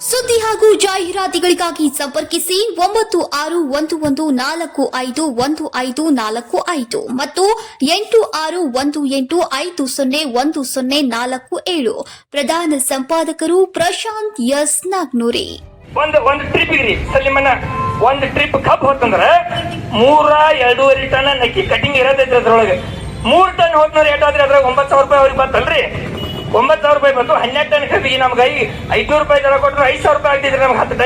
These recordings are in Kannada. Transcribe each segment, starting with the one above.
ಸುದ್ದಿ ಹಾಗೂ ಜಾಹೀರಾತುಗಳಿಗಾಗಿ ಸಂಪರ್ಕಿಸಿ ಒಂಬತ್ತು ಆರು ಒಂದು ಒಂದು ನಾಲ್ಕು ಐದು ಒಂದು ಐದು ನಾಲ್ಕು ಐದು ಮತ್ತು ಎಂಟು ಆರು ಒಂದು ಎಂಟು ಐದು ಸೊನ್ನೆ ಒಂದು ಸೊನ್ನೆ ನಾಲ್ಕು ಏಳು. ಪ್ರಧಾನ ಸಂಪಾದಕರು ಪ್ರಶಾಂತ್ ಎಸ್ ನಾಗ್ನೂರಿ. ಒಂದು ಒಂದು ಟ್ರಿಪ್ ರೀ ಸಲಿಮಣ್ಣ ಒಂದ್ ಟ್ರಿಪ್ ಕಪ್ ಹೋತಂದ್ರ ಮೂರ ಎರಡೂವರೆ ಟನ್ ನಕ್ಕಿ ಕಟಿಂಗ್ ಇರೋದೈತ್ರಿ ಅದ್ರೊಳಗೆ ಮೂರ್ ಟನ್ ಹೋದ್ನವ್ರು ಏಟಾದ್ರಿ ಅದ್ರಾಗ ಒಂಬತ್ತು ಸಾವಿರ ರೂಪಾಯಿ ಅವ್ರಿಗೆ ಬಂತಲ್ರಿ ಒಂಬತ್ತು ಸಾವಿರ ರೂಪಾಯಿ ಬಂತು, ಹನ್ನೆರಡು ಟನ್ ಕಬ್ಬಿಗೆ ನಮ್ಗೆ ಐ ಐದ್ನೂರು ರೂಪಾಯಿ ದರ ಕೊಟ್ಟರು ಐದು ಸಾವಿರ ರೂಪಾಯಿ ಆಗ್ತಿದ್ರೆ ನಮ್ಗೆ ಹತ್ತು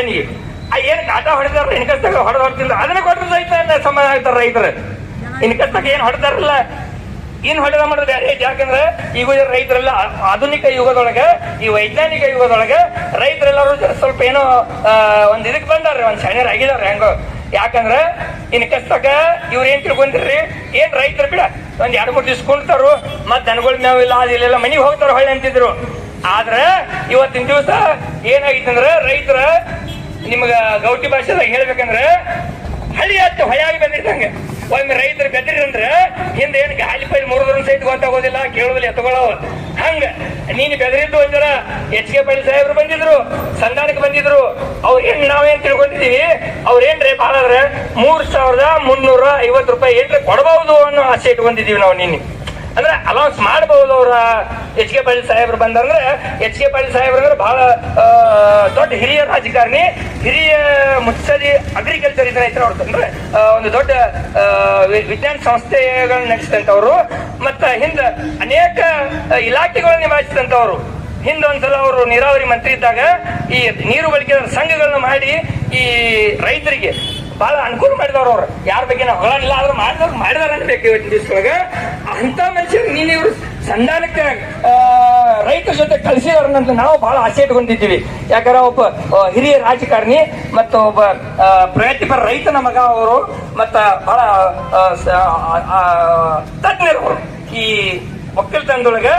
ಆ, ಏನ್ ಕಾಟ ಹೊಡೆದಾರ ಇನ್ಕಸ್ತಾಗ ಹೊಡೆದು ಹೊಡ್ತಿಲ್ಲ ಅದನ್ನ ಕೊಟ್ಟರು ರೈತ ಸಮಾನ ಆಗ್ತಾರ ರೈತರು? ಇನ್ಕಸ್ತಾಗ ಏನ್ ಹೊಡೆದಾರಲ್ಲ? ಇನ್ ಹೊಡೆದ ಮಾಡೋದು ಬೇರೆ ಯಾಕಂದ್ರೆ ಈಗ ರೈತರೆಲ್ಲ ಆಧುನಿಕ ಯುಗದೊಳಗೆ, ಈ ವೈಜ್ಞಾನಿಕ ಯುಗದೊಳಗೆ ರೈತರೆಲ್ಲರೂ ಸ್ವಲ್ಪ ಏನೋ ಒಂದು ಒಂದ್ ಇದಕ್ ಒಂದು ಶಾಣ್ಯರ್ ಆಗಿದಾರ ಹೆಂಗೋ. ಯಾಕಂದ್ರೆ ಇನ್ ಕಷ್ಟಕ ಇವ್ರ ಏನ್ ತಿಳ್ಕೊಂಡಿರ್ರಿ? ಏನ್ ರೈತರ ಬಿಡ, ಒಂದ್ ಎರಡ್ ಮೂರ್ ದಿವ್ಸ ಕುಂಡ್ತಾರು ಮತ್ ದನಗಳ ಮೇವು ಇಲ್ಲ, ಅದಿಲ್ಲ ಮನೆಗೆ ಹೋಗ್ತಾರ ಹೊಳ್ಳಿ ಅಂತಿದ್ರು. ಆದ್ರೆ ಇವತ್ತಿನ ದಿವಸ ಏನಾಗಿತ್ತಂದ್ರ ರೈತರ ನಿಮ್ಗ ಗೌಟಿ ಭಾಷೆದಾಗ ಹೇಳ್ಬೇಕಂದ್ರೆ ಹಳಿ ಹತ್ತು ಹೊಯಾಗಿ ಬಂದಿರ್ತಂಗೆ ಒಮ್ಮೆ ರೈತರು ಬೆದ್ರಿರಂದ್ರ ಹಿಂದೆ ಏನ್ ಗಾಲಿ ಪೈಲಿ ಮುರಿದ್ರು ಸಹಿತ ಗೊತ್ತಾಗೋದಿಲ್ಲ, ಕೇಳುದಿಲ್ಲ ಎತ್ತಕೊಳ್ಳೋ ಹಂಗ? ನೀನ್ ಬೆದರಿದ್ದು ಒಂದರ ಎಚ್ ಕೆ ಪಾಟೀಲ್ ಸಾಹೇಬ್ರು ಬಂದಿದ್ರು, ಸಂಧಾನಕ್ಕೆ ಬಂದಿದ್ರು. ಅವ್ರ ಏನ್ ನಾವೇನ್ ತಿಳ್ಕೊಂಡಿದೀವಿ? ಅವ್ರ ಏನ್ರಿ ಬಾಳಾದ್ರೆ ಮೂರ್ ಸಾವಿರದ ಮುನ್ನೂರ ಐವತ್ತು ರೂಪಾಯಿ ಏನ್ರಿ ಕೊಡಬಹುದು ಅನ್ನೋ ಆಸೆ ಇಟ್ಕೊಂಡಿದೀವಿ ನಾವು ನಿನ್ನೆ. ಅಂದ್ರೆ ಅಲೌನ್ಸ್ ಮಾಡಬಹುದು ಅವ್ರ ಎಚ್ ಕೆ ಪಾಟೀಲ್ ಸಾಹೇಬ್ರು ಬಂದಂದ್ರೆ ಎಚ್ ಕೆ ಪಾಟೀಲ್ ಸಾಹೇಬ್ರು ಅಂದ್ರೆ ಬಹಳ ದೊಡ್ಡ ಹಿರಿಯ ರಾಜಕಾರಣಿ, ಹಿರಿಯ ಮುತ್ಸದಿ ಅಗ್ರಿಕಲ್ಚರ್ ಇದನ್ನ ಇತರ ಅವ್ರ ಅಂದ್ರೆ ಒಂದು ದೊಡ್ಡ ವಿಜ್ಞಾನ ಸಂಸ್ಥೆಗಳನ್ನ ನಡೆಸಿದಂತವ್ರು ಮತ್ತ ಹಿಂದ ಅನೇಕ ಇಲಾಖೆಗಳನ್ನ ನಿಭಾಯಿಸಿದಂತವ್ರು ಹಿಂದೊಂದ್ಸಲ ಅವರು ನೀರಾವರಿ ಮಂತ್ರಿ ಇದ್ದಾಗ ಈ ನೀರು ಬಳಕೆ ಸಂಘಗಳನ್ನ ಮಾಡಿ ಈ ರೈತರಿಗೆ ಬಹಳ ಅನುಕೂಲ ಮಾಡಿದವ್ರು ಅವ್ರು. ಯಾರ ಬಗ್ಗೆ ನಾವು ಹೊಗಳಿಲ್ಲ ಆದ್ರೆ ಮಾಡಿದವ್ರು ಮಾಡಿದಾರ ಬೇಕು ಇವತ್ತಿನ ಅಂತ ಮನುಷ್ಯರು ನೀನು ಇವರು ಸಂಧಾನಕ್ಕೆ ರೈತರ ಜೊತೆ ಕಳಿಸಿದವ್ರನ್ನಂತ ನಾವು ಬಹಳ ಆಸೆ ಇಟ್ಕೊಂಡಿದ್ದೀವಿ. ಯಾಕಂದ್ರೆ ಒಬ್ಬ ಹಿರಿಯ ರಾಜಕಾರಣಿ ಮತ್ತು ಒಬ್ಬ ಪ್ರಗತಿಪರ ರೈತನ ಮಗ ಅವರು ಮತ್ತ ಬಹಳ ತಜ್ಞರು ಅವರು. ಈ ಒಕ್ಕಲ್ತನದೊಳಗ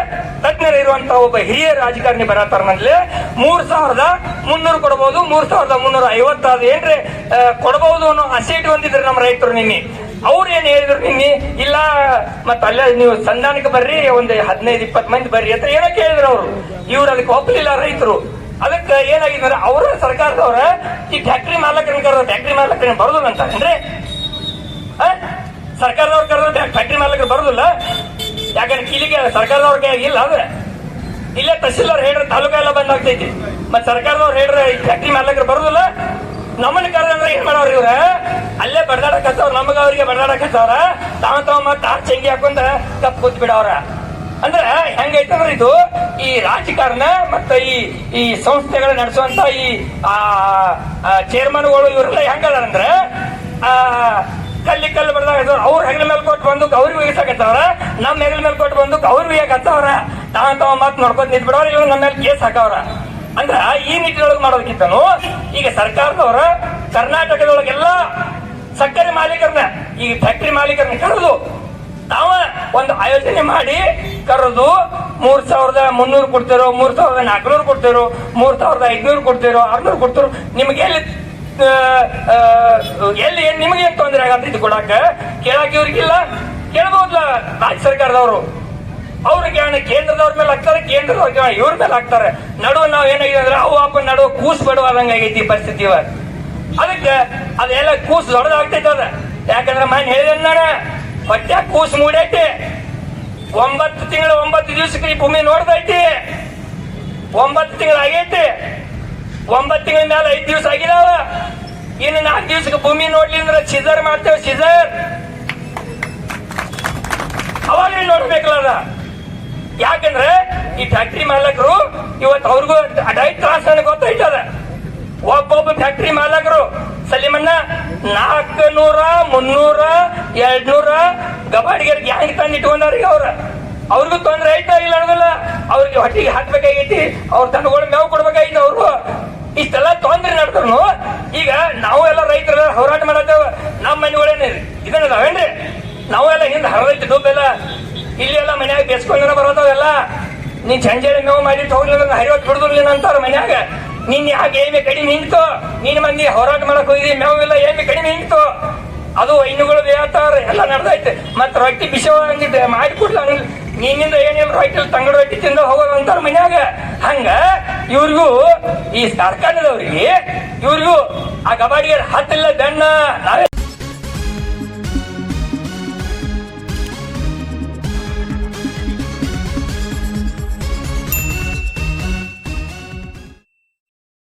ತಜ್ಞರು ಇರುವಂತ ಒಬ್ಬ ಹಿರಿಯ ರಾಜಕಾರಣಿ ಬರತಾರನಲ್ಲಿ ಮೂರ್ ಸಾವಿರದ ಮುನ್ನೂರು ಕೊಡಬಹುದು ಮೂರ್ ಸಾವಿರದ ಮುನ್ನೂರ ಐವತ್ತಾರು ಏನ್ರಿ ಕೊಡಬಹುದು ಅನ್ನೋ ಆಸೆ ಇಟ್ಕೊಂಡಿದ್ರು ನಮ್ಮ ರೈತರು ನಿನ್ನೆ. ಅವ್ರು ಏನ್ ಹೇಳಿದ್ರು ನಿನ್ನೆ ಇಲ್ಲ, ಮತ್ತ ಅಲ್ಲೇ ನೀವು ಸಂಧಾನಕ್ಕೆ ಬರ್ರಿ, ಒಂದ್ ಹದಿನೈದು ಇಪ್ಪತ್ ಮಂದಿ ಬರ್ರಿ ಅಂತ ಏನೋ ಕೇಳಿದ್ರು ಅವರು. ಇವ್ರು ಅದಕ್ಕೆ ಒಪ್ಪಲಿಲ್ಲ ರೈತರು. ಅದಕ್ಕೆ ಏನಾಗಿದ್ರೆ ಅವರ ಸರ್ಕಾರದವ್ರ ಈ ಫ್ಯಾಕ್ಟ್ರಿ ಮಾಲಕರನ್ನ ಕರೆದ ಫ್ಯಾಕ್ಟ್ರಿ ಮಾಲಕರನ್ನ ಬರೋದಿಲ್ಲ ಅಂತ. ಅಂದ್ರೆ? ಸರ್ಕಾರದವ್ರು ಕರೆದ್ರೆ ಫ್ಯಾಕ್ಟ್ರಿ ಮಾಲಕರು ಬರೋದಿಲ್ಲ. ಯಾಕಂದ್ರೆ ಕೀಲಿಗೆ ಸರ್ಕಾರದವ್ರ ಕೈ ಇಲ್ಲ ಅಂದ್ರೆ ಇಲ್ಲೇ ತಹಸೀಲ್ದಾರ್ ಹೇಳ್ರೆ ತಾಲೂಕಾ ಎಲ್ಲ ಬಂದ್ ಆಗ್ತೈತಿ. ಮತ್ ಸರ್ಕಾರದವ್ರು ಹೇಳ್ರೆ ಫ್ಯಾಕ್ಟ್ರಿ ಮಾಲಕರು ಬರೋದಿಲ್ಲ. ನಮ್ಮನ್ನ ಕರೆದಂದ್ರೆ ಏನ್ ಮಾಡೋರು ಇವ್ರ? ಅಲ್ಲೇ ಬಡದಾಡಕತ್ತವ್ರ ನಮಗ ಅವ್ರಿಗೆ ಬಡದಾಡಕತ್ತವ್ರ ತಾವ ತಾವ ಮತ್ತ ಆರ್ ಚಂಗಿ ಹಾಕೊಂಡ ಕಪ್ ಕೂತ್ ಬಿಡವ್ರ ಅಂದ್ರೆ ಹೆಂಗೈತಂದ್ರ ಇದು ಈ ರಾಜಕಾರಣ ಮತ್ತ ಈ ಈ ಸಂಸ್ಥೆಗಳ ನಡೆಸುವಂತ ಈ ಚೇರ್ಮನ್ಗಳು ಇವರೆಲ್ಲ ಹೆಂಗದಾರಂದ್ರೆ ಆ, ಕಲ್ಲಿ ಕಲ್ಲು ಬಡ್ದಾಗ ಅವ್ರ ಹೆಗಲ ಮೇಲೆ ಕೊಟ್ಟು ಬಂದು ಗೌರಿ ವಹಿಸಾಕತ್ತವ್ರ ನಮ್ಮ ಹೆಗಲ ಮೇಲೆ ಕೊಟ್ಟು ಬಂದು ಗೌರಿ ಬೇಕತ್ತವ್ರ ತಾವ ತಾವ ಮಾತು ನೋಡ್ಕೊಂಡ್ ನಿಂತ್ ಬಿಡವ್ರ ಇವಾಗ ನಮ್ಮ ಮೇಲೆ ಕೇಸ್ ಹಾಕವ್ರ. ಅಂದ್ರ ಈ ನಿಟ್ಟಿನೊಳಗೆ ಮಾಡೋದಕ್ಕಿಂತನು ಈಗ ಸರ್ಕಾರದವ್ರ ಕರ್ನಾಟಕದೊಳಗೆಲ್ಲ ಸಕ್ಕರೆ ಮಾಲೀಕರನ್ನ, ಈ ಫ್ಯಾಕ್ಟ್ರಿ ಮಾಲೀಕರನ್ನ ಕರೆದು, ತಾವ ಒಂದು ಆಯೋಜನೆ ಮಾಡಿ ಕರೆದು ಮೂರ್ ಸಾವಿರದ ಮುನ್ನೂರು ಕೊಡ್ತಿರೋ, ಮೂರ್ ಸಾವಿರದ ನಾಲ್ಕುನೂರು ಕೊಡ್ತಿರೋ, ಮೂರ್ ಸಾವಿರದ ಐದ್ನೂರು ಕೊಡ್ತಿರೋ, ಆರ್ನೂರು ಕೊಡ್ತಿರೋ, ನಿಮ್ಗೆ ಎಲ್ಲಿ ಎಲ್ಲಿ ನಿಮಗೆ ಏನ್ ತೊಂದರೆ ಆಗತ್ತಿದ್ದು ಕೊಡಾಕ ಕೇಳಾಕ ಇವ್ರಿಗಿಲ್ಲ. ಕೇಳಬಹುದಲ್ಲ ರಾಜ್ಯ ಸರ್ಕಾರದವರು. ಅವ್ರಿಗೆ ಕೇಂದ್ರದವ್ರ ಮೇಲೆ ಹಾಕ್ತಾರೆ ಕೇಂದ್ರದವ್ರ ಇವ್ರ ಮೇಲೆ ಹಾಕ್ತಾರೆ. ನಡುವ ನಾವ್ ಏನಾಗಿದೆ ಅಂದ್ರೆ, ಅವು ಅಪ್ಪ ನಡುವ ಕೂಸ್ ಬಿಡುವಾದಂಗ ಆಗೈತಿ ಪರಿಸ್ಥಿತಿ ಇವಾಗ ಅದಕ್ಕೆ ಅದೆಲ್ಲ ಕೂಸು ದೊಡ್ಡದಾಗ್ತೈತೆ ಅದ. ಯಾಕಂದ್ರೆ ಮನೆ ಹೇಳಿದ ನಾನು ಕೂಸು ಮೂಡೈತಿ. ಒಂಬತ್ತು ತಿಂಗಳು ಒಂಬತ್ತು ದಿವಸಕ್ಕೆ ಈ ಭೂಮಿ ನೋಡ್ದೈತಿ. ಒಂಬತ್ತು ತಿಂಗಳು ಆಗೈತಿ. ಒಂಬತ್ತು ತಿಂಗಳ ಮೇಲೆ ಐದು ದಿವಸ ಆಗಿದಾವ. ಇನ್ನು ನಾಲ್ಕು ದಿವಸಕ್ಕೆ ಭೂಮಿ ನೋಡ್ಲಿ ಅಂದ್ರೆ ಸಿಜರ್ ಮಾಡ್ತೇವೆ ಸಿಜರ್ ಅವಾಗ ನೋಡ್ಬೇಕಲ್ಲ ಯಾಕಂದ್ರೆ ಈ ಫ್ಯಾಕ್ಟ್ರಿ ಮಾಲಕರು ಇವತ್ತು ಅವ್ರಿಗೂ ಡೈಟ್ ತ್ರಾಸ ಗೊತ್ತೈತದ ಒಬ್ಬೊಬ್ಬ ಫ್ಯಾಕ್ಟ್ರಿ ಮಾಲಕರು, ಸಲೀಮಣ್ಣ ನಾಲ್ಕು ನೂರ ಮುನ್ನೂರ, ಎರಡ್ನೂರ ಗಬಾಡಿಗೆ ಗ್ಯಾಂಗ್ ತಂದು ಇಟ್ಕೊಂಡಾರೀಗ ಅವ್ರ. ಅವ್ರಿಗೂ ತೊಂದ್ರೆ ಐತ ಇಲ್ಲ ಅನ್ನೋದಿಲ್ಲ, ಅವ್ರಿಗೆ ಹೊಟ್ಟಿಗೆ ಹಾಕ್ಬೇಕಾಗೈತಿ, ಅವ್ರ ದನಗಳು ಮೇವು ಕೊಡ್ಬೇಕಾಗೈತಿ ಅವ್ರು. ಇಷ್ಟೆಲ್ಲ ತೊಂದ್ರೆ ನಡ್ತಾರು ಈಗ ನಾವು ಎಲ್ಲ ರೈತರ ಹೋರಾಟ ಮಾಡತ್ತೇವ. ನಮ್ಮ ಮನೆಗಳೇನೆ ನಾವು ನಾವೆಲ್ಲ ಹಿಂದೆ ಹರದೈತಿ ದುಬ್ಬೆಲ್ಲ ಇಲ್ಲಿ ಎಲ್ಲ ಮನ್ಯಾಗ ಬೇಸ್ಕೊಂಡ ಬರೋದವೆಲ್ಲ. ನೀನ್ ಚಂಜೇಳಿ ಮೇವು ಮಾಡಿ ಹೋಗ್ಲಿಲ್ಲ ಹರಿವತ್ ಬಿಡುದಿಲ್ಲ ಅಂತಾರ ಮನ್ಯಾಗ. ನಿನ್ ಯಾಕೆ ಏಮಿ ಕಡಿಮೆ ಹಿಂಡ್ತು ನೀನ್ ಮಂದಿ ಹೋರಾಟ ಮಾಡಕ್ ಹೋಗಿದಿ ಮೇವು ಇಲ್ಲ ಏಮಿ ಕಡಿಮೆ ಹಿಂಡ್ತು ಅದು ಹೈನುಗಳು ಎಲ್ಲ ನಡ್ದೈತೆ. ಮತ್ ರೊಟ್ಟಿ ಬಿಸಿ ಮಾಡಿ ಕೊಡ್ಲ ನಿನ್ನಿಂದ ಏನೇನು ರೊಟ್ಟಿ, ತಂಗಡ ರೊಟ್ಟಿ ತಿಂದ ಹೋಗೋದು ಅಂತಾರ ಮನ್ಯಾಗ. ಹಂಗ ಇವ್ರಿಗೂ ಈ ಸರ್ಕಾರದವ್ರಿಗೆ, ಇವ್ರಿಗೂ ಆ ಕಬಾಡಿಗೆ ಹತ್ತಿಲ್ಲ ಬೆನ್ನ. ನಾವೇ